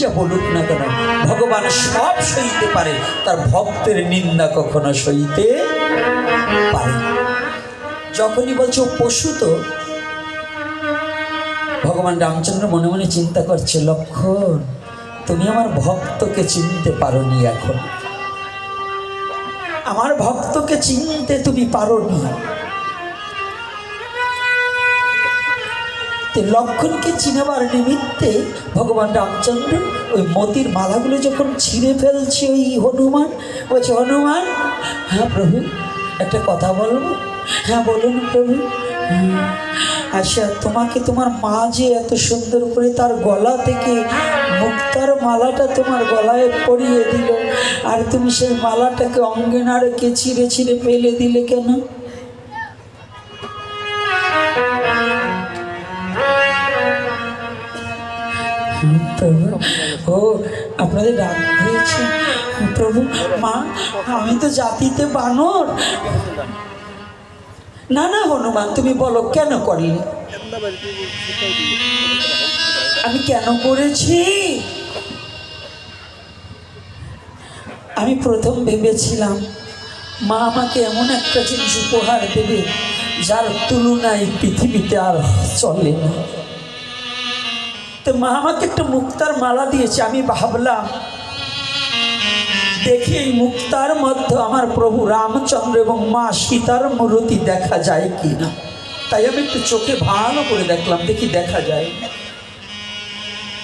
যা বলুক না কেন, ভগবান সব সইতে পারে, তার ভক্তের নিন্দা কখনো সইতে পারে যখনই বলছো পশু তো, ভগবান রামচন্দ্র মনে মনে চিন্তা করছে, লক্ষণ, তুমি আমার ভক্তকে চিনতে পারোনি এখন। আমার ভক্তকে চিনতে তুমি পারোনি। তো লক্ষণকে চিনেবার নিমিত্তে ভগবান রামচন্দ্র ওই মতির মালাগুলো যখন ছিঁড়ে ফেলছে ওই হনুমান বলছে হনুমান হ্যাঁ প্রভু একটা কথা বলব? হ্যাঁ বলুন প্রভু। "হ্যাঁ, আচ্ছা তোমাকে তোমার মা যে এত সুন্দর করে তার গলা থেকে মুক্তার মালাটা তোমার গলায় পরিয়ে দিল আর তুমি সেই মালাটাকে অঙ্গে না ছিঁড়ে ছিঁড়ে ফেলে দিলে কেন? প্রভু। ও, আপনাদের ডাক হয়েছে প্রভু, মা, আমি তো জাতিতে বানর। না না, হনুমান, তুমি বলো, কেন করলে? আমি কেন করেছি? আমি প্রথম ভেবেছিলাম, মা আমাকে এমন একটা জিনিস উপহার দেবে, যার তুলনায় পৃথিবীতে আর চলে না। তো মা আমাকে একটা মুক্তার মালা দিয়েছে, আমি ভাবলাম, দেখি এই মুক্তার মধ্যে আমার প্রভু রামচন্দ্র এবং মা সীতার মূর্তি দেখা যায় কি না তাই আমি একটু চোখে ভালো করে দেখলাম, দেখি দেখা যায়।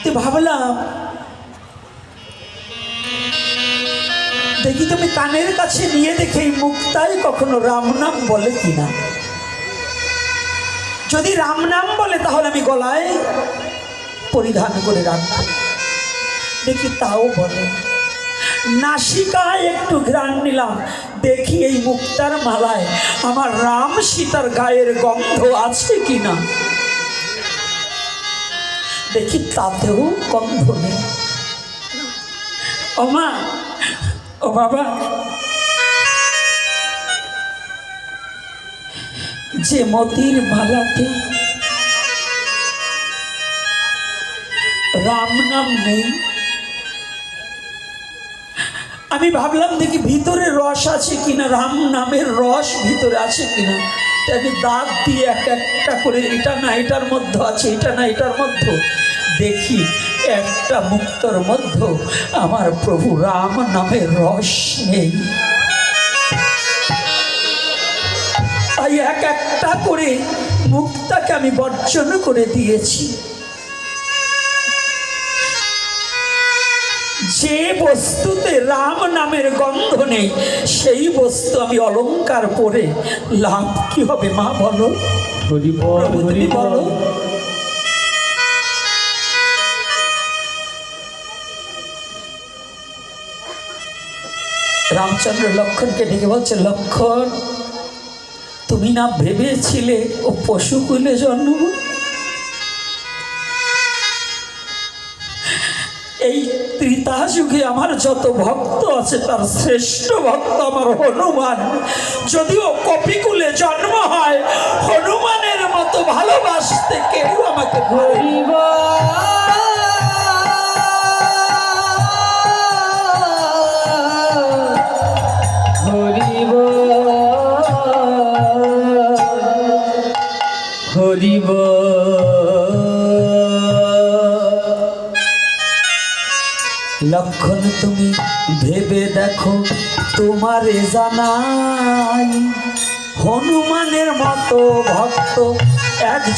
তো ভাবলাম, দেখি তুমি কানের কাছে নিয়ে দেখে এই মুক্তায় কখনো রাম নাম বলে কিনা। যদি রাম নাম বলে, তাহলে আমি গলায় পরিধান করে রাখব দেখি তাও বলে, নাসিকায় একটু ঘ্রাণ নিলাম। দেখি এই মুক্তার মালায় আমার রাম সীতার গায়ের গন্ধ আছে কি না দেখি তাতেও গন্ধ নেই। ও মা, ও বাবা, যে মতির মালাতে রাম নাম নেই। আমি ভাবলাম দেখি ভিতরে রস আছে কিনা, রাম নামের রস ভিতরে আছে কিনা। তাই আমি দাঁত দিয়ে এক একটা করে, এটা না এটার মধ্যে আছে, এটা না এটার মধ্যে। দেখি একটা মুক্তর মধ্যে আমার প্রভু রাম নামের রস নেই। তাই এক একটা করে মুক্তাকে আমি বর্জন করে দিয়েছি। যে বস্তুতে রাম নামের গন্ধ নেই সেই বস্তু আমি অলংকার পরে লাভ কি হবে মা বল। বলো। রামচন্দ্র লক্ষণকে ডেকে বলছে লক্ষণ তুমি না ভেবেছিলে ও পশুকুলে জন্ম? এই ত্রিতা যুগে আমার যত ভক্ত আছে, তার শ্রেষ্ঠ ভক্ত আমার হনুমান। যদিও কপিকুলে জন্ম হয়, হনুমানের মতো ভালোবাসতে কেউ আমাকে ভয় হরি লক্ষণ তুমি ভেবে দেখো তোমারে জানাই। হনুমানের মতো ভক্ত একজন